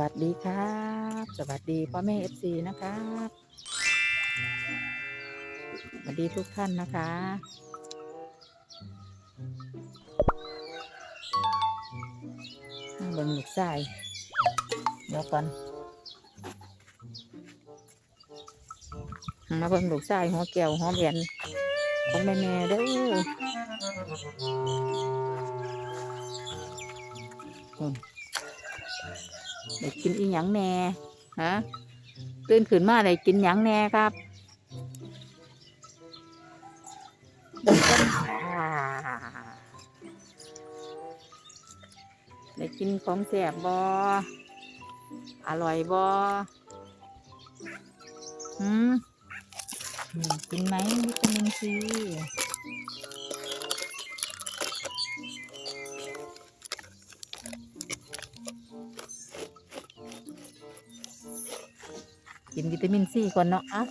วัสดีครับ สวัสดีพ่อแม่เอฟซีนะครับสวัสดีทุกท่านนะคะ เบิ่งลูกชายเดี๋ยวก่อนมาเบิ่งลูกชายหัวแก้วหัวแหวนของแม่แม่เด้ออืม ได้กินอีหยังแน่ฮะตื่นขึ้นมาได้กินหยังแน่ครับได้กินของแสบบออร่อยบอหืมกินไหมวิตามินซี กินวิตามินซีก่อนเนาะอะ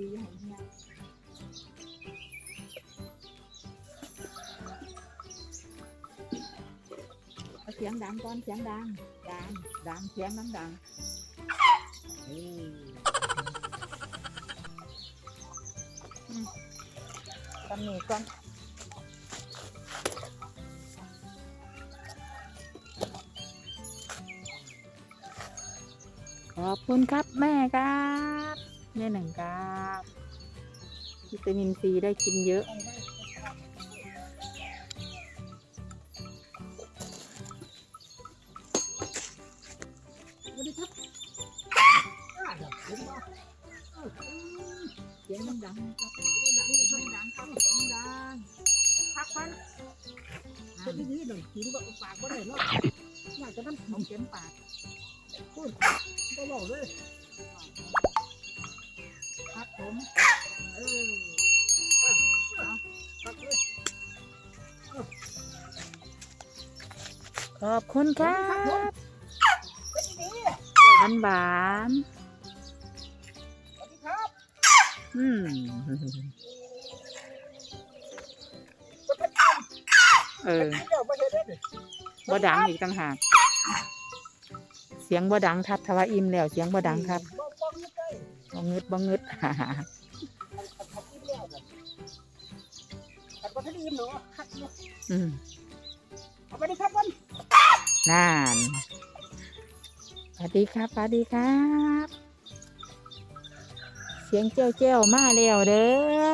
ดีๆอย่าให้เหี่ยเอาเสียงดังก่อนเสียงดัง ดัง ดังเสียงน้ำดังอืมอืมตำหนิก่อนขอบคุณครับแม่ครับแม่หนึ่งครับ วิตามินซีได้กินเยอะ เสียงดังครับเสียงดังๆครับเสียงดังครังดังพักพันเป็นที่นี่หน่อยกินว่าปากก็ได้เนาะน่ากจะมันผมเข็มปากพูดก็บอกเลย ครับผมเออพักเลยขอบคุณครับเป็นที่นี่หวานหวานสวัสดีครับๆอืมเออเดี๋ยวมาเห็นได้ดิบ่ดังอีกต่างหาก เสียงบ่ดังทับทว่าอิ่มแล้ว เสียงบ่ดังครับ บ้องบ้องนี่ใกล้บ่งึดบ่งึดขัดขัดกินแล้วกันขัดก็ทะเลเนาะขัดเนาะอืมสวัสดีครับวันนานสวัสดีครับสวัสดีครับ เสียงเจ้าเจ้ามาแล้วเด้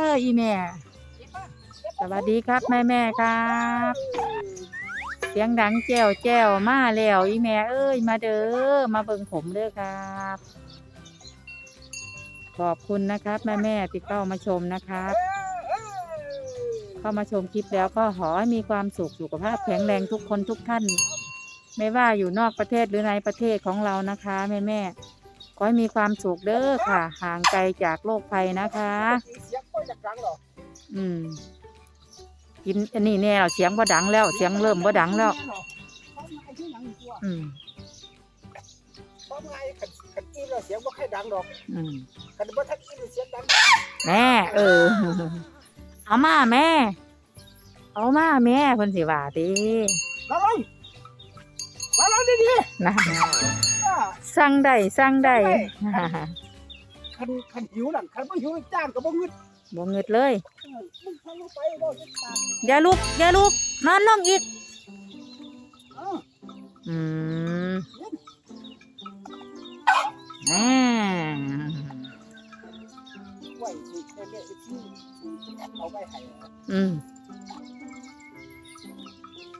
ออีแม่ สวัสดีครับแม่แม่ๆครับ เสียงดังแจ้วแจ้วมาแล้วอีแม่เอ้ยมาเด้อมาเบิ่งผมเด้อครับ ขอบคุณนะครับ แม่แม่ที่เข้ามาชมนะครับ เข้ามาชมคลิปแล้วก็ขอให้มีความสุขสุขภาพแข็งแรงทุกคนทุกท่าน ไม่ว่าอยู่นอกประเทศหรือในประเทศของเรานะคะแม่แม่ขอให้มีความสุขเด้อค่ะ ห่างไกลจากโรคภัยนะคะอืมกินอันนี้แน่แล้วเสียงบ่ดังแล้ว เสียงเริ่มบ่ดังแล้วเขาไงที่หนังตัวอืมเขาไงขัดขัดกินแล้วเสียงบ่ค่อยดังหรอกอืมขัดบ่ทันกินเสียงดังแม่ เออ เอามาแม่ เอามาแม่เพิ่นสิว่าติมาลงมาลงดีนะๆอ่าสั่งได้สั่งได้คันคันหิวนั่นคันบ่หิวจ้างก็บ่งึดบ่เงิดเลย เออมึงทำลงไปบ่จะตามอย่าลุกอย่าลุกนอนลงอีก เอออืม แม่ไว้สิแค่นี้ที่เอาไปให้อืม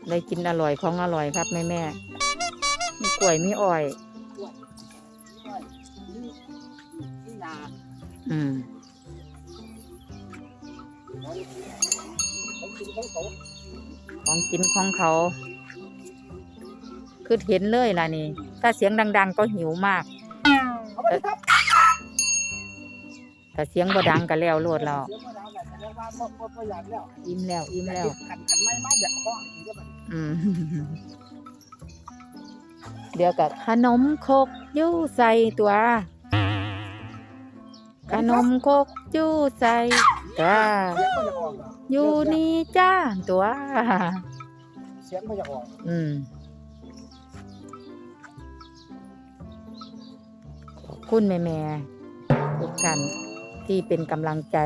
ได้กินอร่อยของอร่อยครับแม่แม่มีกล้วยมีอ้อยด้วยด้วนี่นี่นาอืมของกินของเขาของกินของเขา คือเห็นเลยล่ะนี่ ถ้าเสียงดัง ๆ ก็หิวมาก ครับถ้าเสียงบ่ดังก็แล้วโลดแล้วเสียงมาดังแบบแสดงว่าบ่บ่บ่อยากแล้วอิ่มแล้วอิ่มแล้วขันขันไม่มาอยากคล้องอีกแล้วบัดนี้อืมเดี๋ยวกับขนมครกยู่ใส่ตัว ขนมครกยู่ใส่ตัวเสียงก็อยากออกเหรออยู่นี่จ้าตัว เสียงก็อยากออก อืม คุณแม่แม่ๆทุกท่านที่เป็นกำลังใจ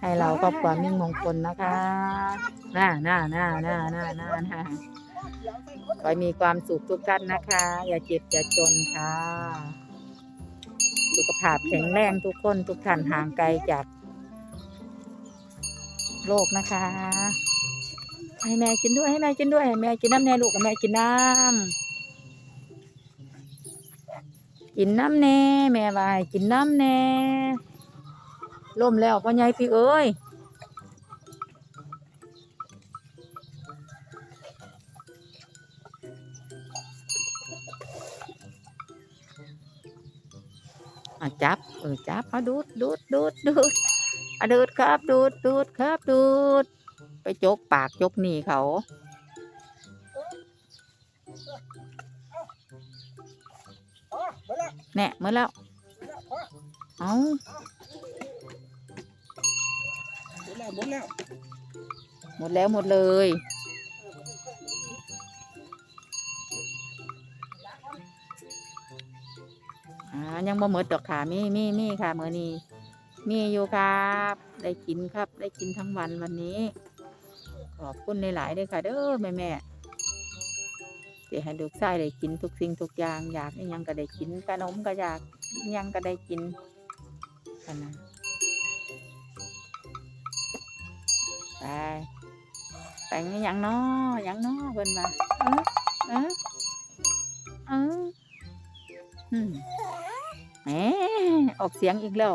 ให้เราครอบครัวมิ่งมงคลนะคะน่าน่าน่าน่าน่าน่าน่าขอให้มีความสุขทุกท่านนะคะ อย่าเจ็บอย่าจนค่ะ สุขภาพแข็งแรงทุกคนทุกท่านห่างไกลจากโรคนะคะ ให้แม่กินด้วยให้แม่กินด้วยให้แม่กินน้ำแน่ลูกให้แม่กินน้ำ กินน้ำแน่แม่วาให้กินน้ำแน่ล่มแล้วพ่อใหญ่พี่เอ้ยจับเออจับเอาดูดดูดดูดดูดอะดูดครับดูดดูดครับดูด ไปจกปากจกหนีเขา แน่เมื่อแล้ว เอาหมดแล้วหมดแล้ว หมดแล้วหมดเลยอ่ายังบ่หมดดอกค่ะมีมีมีค่ะเมือนี้มีอยู่ครับ ได้กินครับ ได้กินทั้งวันวันนี้ ขอบคุณหลายๆด้วยค่ะ เด้อแม่แม่ ๆที่ให้ลูกชายได้กินทุกสิ่งทุกอย่างอยากอิหยังก็ได้กินขนมก็อยากอิหยังก็ได้กินกันนะไปไปอิหยังนาะอิหยังนาะเพิ่นว่าเออเออเอออืมแหมออกเสียงอีกแล้ว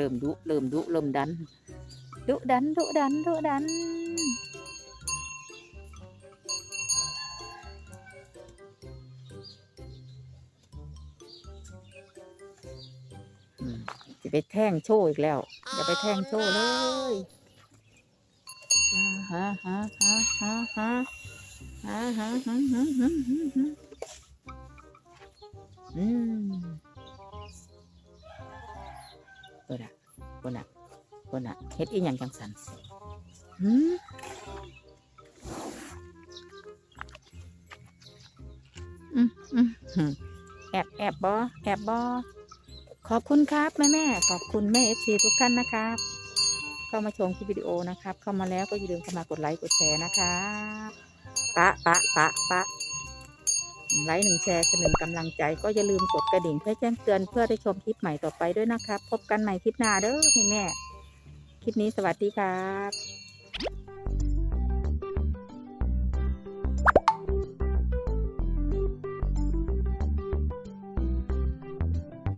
ริ่มดุเริ่มดุเริ่มดัน ดุดันดุดันดุดัน จะไปแท่งโชว์อีกแล้วจะไปแท่งโชว์เลยอ่าฮะฮะฮะฮะฮะฮะฮะฮะฮะฮะฮะฮะอืม เปิดอะเปิดอะเปิดอะเฮ็ดอีหยังจังสันหืมอืมอืมอืมแอบแอบบอแอบบอขอบคุณครับแม่แม่ขอบคุณแม่เอฟซีทุกท่านนะครับเข้ามาชมคลิปวิดีโอนะครับ เข้ามาแล้วก็อย่าลืมเข้ามากดไลค์กดแชร์นะครับปะปะปะปะ หนึ่งไลค์หนึ่งแชร์คือหนึ่งกำลังใจ ก็อย่าลืมกดกระดิ่งเพื่อแจ้งเตือนเพื่อได้ชมคลิปใหม่ต่อไปด้วยนะครับ พบกันใหม่คลิปหน้าเด้อแม่แม่คลิปนี้สวัสดีครับ